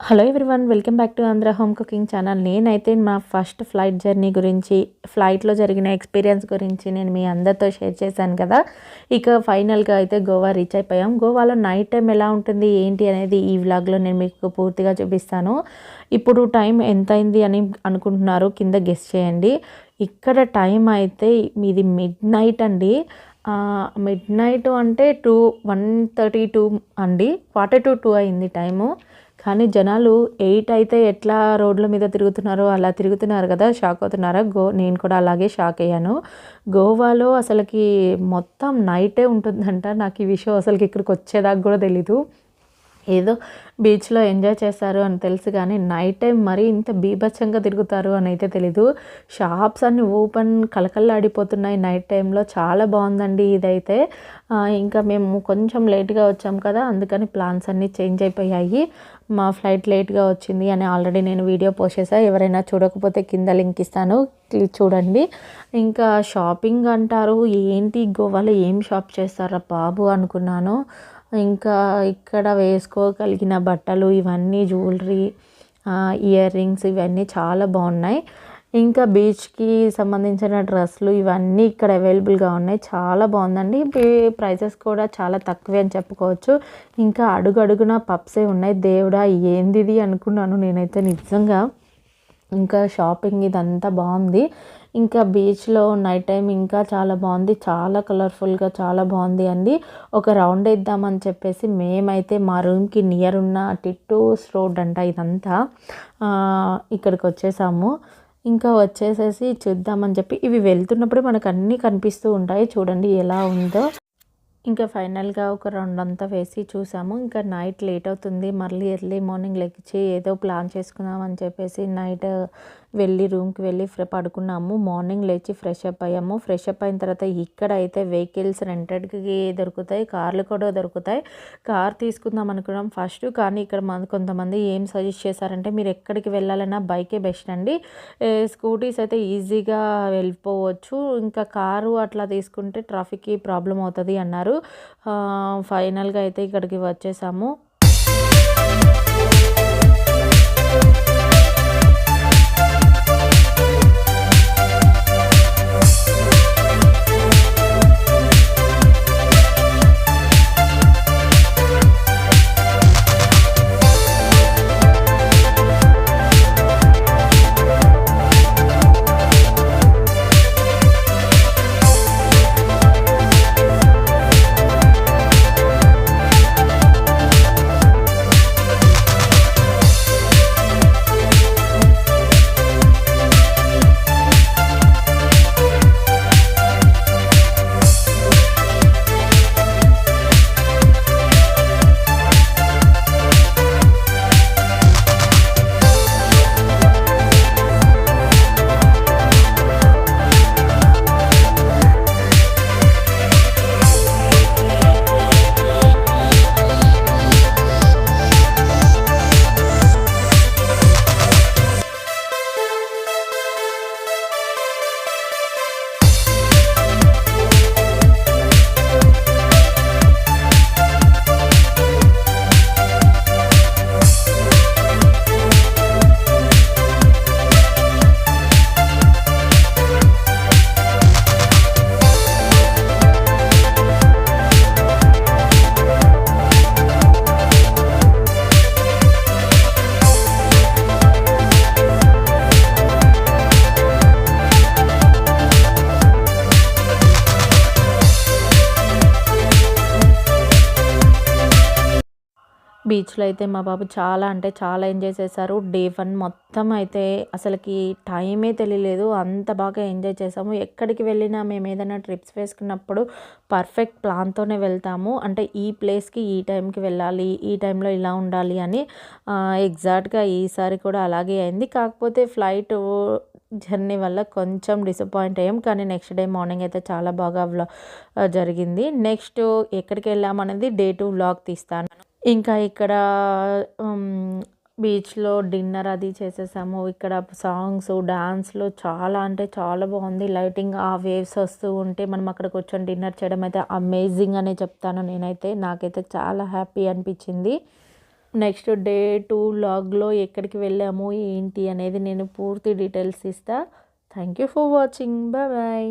Hello everyone welcome back to Andhra home cooking channel. నేనైతే మా first flight journey గురించి ఫ్లైట్లో జరిగిన ఎక్స్పీరియన్స్ గురించి నేను మీ అందరితో షేర్ చేశాను కదా. ఇక ఫైనల్గా అయితే గోవా రీచ్ అయిపోయాం. గోవాలో నైట్ టైం ఎలా ఉంటుంది ఏంటి అనేది ఈ వ్లాగ్లో నేను మీకు పూర్తిగా చూపిస్తాను. ఇప్పుడు టైం ఎంత అయింది అని అనుకుంటున్నారు కింద గెస్ట్ చేయండి. ఇక్కడ టైం అయితే మీది మిడ్ నైట్ అండి. మిడ్ నైట్ అంటే టూ వన్ థర్టీ టూ అండి. క్వార్టర్ టు టూ అయింది టైము. కానీ జనాలు ఎయిట్ అయితే ఎట్లా రోడ్ల మీద తిరుగుతున్నారో అలా తిరుగుతున్నారు కదా షాక్ అవుతున్నారా? గో నేను కూడా అలాగే షాక్ అయ్యాను. గోవాలో అసలుకి మొత్తం నైటే ఉంటుందంట. నాకు ఈ విషయం అసలుకి ఇక్కడికి వచ్చేదాకా కూడా తెలీదు. ఏదో బీచ్లో ఎంజాయ్ చేస్తారు అని తెలుసు కానీ నైట్ టైం మరీ ఇంత బీభత్సంగా తిరుగుతారు అని అయితే తెలీదు. షాప్స్ అన్ని ఓపెన్ కలకల్లాడిపోతున్నాయి నైట్ టైంలో. చాలా బాగుందండి ఇదైతే. ఇంకా మేము కొంచెం లేట్గా వచ్చాం కదా అందుకని ప్లాన్స్ అన్నీ చేంజ్ అయిపోయాయి. మా ఫ్లైట్ లేట్గా వచ్చింది అని ఆల్రెడీ నేను వీడియో పోస్ట్ చేశాను ఎవరైనా చూడకపోతే కింద లింక్ ఇస్తాను. చూడండి. ఇంకా షాపింగ్ అంటారు. ఏంటి గోవాలో ఏం షాప్ చేస్తారా బాబు అనుకున్నాను. ఇంకా ఇక్కడ వేసుకోగలిగిన బట్టలు ఇవన్నీ జ్యువెలరీ ఇయర్ రింగ్స్ ఇవన్నీ చాలా బాగున్నాయి. ఇంకా బీచ్కి సంబంధించిన డ్రెస్సులు ఇవన్నీ ఇక్కడ అవైలబుల్గా ఉన్నాయి. చాలా బాగుందండి. ప్రైజెస్ కూడా చాలా తక్కువే అని చెప్పుకోవచ్చు. ఇంకా అడుగడుగున పప్సే ఉన్నాయి. దేవుడా ఏందిది అనుకున్నాను నేనైతే నిజంగా. ఇంకా షాపింగ్ ఇదంతా బాగుంది. ఇంకా బీచ్లో నైట్ టైం ఇంకా చాలా బాగుంది. చాలా కలర్ఫుల్గా చాలా బాగుంది అండి. ఒక రౌండ్ వేద్దామని చెప్పేసి మేమైతే మా రూమ్కి నియర్ ఉన్న టిట్టూస్ రోడ్ అంట ఇదంతా ఇక్కడికి వచ్చేసాము. ఇంకా వచ్చేసేసి చూద్దామని చెప్పి ఇవి వెళ్తున్నప్పుడు మనకు అన్నీ కనిపిస్తూ ఉంటాయి. చూడండి ఎలా ఉందో. ఇంకా ఫైనల్గా ఒక రెండు అంతా వేసి చూసాము. ఇంకా నైట్ లేట్ అవుతుంది. మళ్ళీ ఎర్లీ మార్నింగ్ లెక్చి ఏదో ప్లాన్ చేసుకుందాం అని చెప్పేసి నైట్ వెళ్ళి రూమ్కి వెళ్ళి పడుకున్నాము. మార్నింగ్ లేచి ఫ్రెష్ అప్ అయ్యాము. ఫ్రెష్ అప్ అయిన తర్వాత ఇక్కడ అయితే వెహికల్స్ రెంటెడ్కి దొరుకుతాయి కార్లు కూడా దొరుకుతాయి. కార్ తీసుకుందాం అనుకున్నాం ఫస్ట్ కానీ ఇక్కడ మన కొంతమంది ఏం సజెస్ట్ చేశారంటే మీరు ఎక్కడికి వెళ్ళాలన్నా బైకే బెస్ట్ అండి. స్కూటీస్ అయితే ఈజీగా వెళ్ళిపోవచ్చు. ఇంకా కారు అట్లా తీసుకుంటే ట్రాఫిక్కి ప్రాబ్లం అవుతుంది అన్నారు. ఫైనల్గా అయితే ఇక్కడికి వచ్చేసాము. బీచ్లో అయితే మా బాబు చాలా అంటే చాలా ఎంజాయ్ చేశారు. డే వన్ మొత్తం అయితే అసలుకి టైమే తెలియలేదు. అంత బాగా ఎంజాయ్ చేసాము ఎక్కడికి వెళ్ళినా మేము ఏదైనా ట్రిప్స్ వేసుకున్నప్పుడు పర్ఫెక్ట్ ప్లాన్తోనే వెళ్తాము. అంటే ఈ ప్లేస్కి ఈ టైంకి వెళ్ళాలి ఈ టైంలో ఇలా ఉండాలి అని ఎగ్జాక్ట్గా ఈసారి కూడా అలాగే అయింది. కాకపోతే ఫ్లైట్ జర్నీ వల్ల కొంచెం డిసప్పాయింట్ అయ్యాం. కానీ నెక్స్ట్ డే మార్నింగ్ అయితే చాలా బాగా వ్లా జరిగింది. నెక్స్ట్ ఎక్కడికి వెళ్ళామనేది డే టూ వ్లాగ్ తీస్తాను. ఇంకా ఇక్కడ బీచ్లో డిన్నర్ అది చేసేసాము. ఇక్కడ సాంగ్స్ డాన్స్లు చాలా అంటే చాలా బాగుంది. లైటింగ్ ఆ వేవ్స్ వస్తూ ఉంటే మనం అక్కడ కూర్చొని డిన్నర్ చేయడం అయితే అమేజింగ్ అనే చెప్తాను నేనైతే. నాకైతే చాలా హ్యాపీ అనిపించింది. నెక్స్ట్ డే టూ లాగ్లో ఎక్కడికి వెళ్ళాము ఏంటి అనేది నేను పూర్తి డీటెయిల్స్ ఇస్తా. Thank you for watching bye bye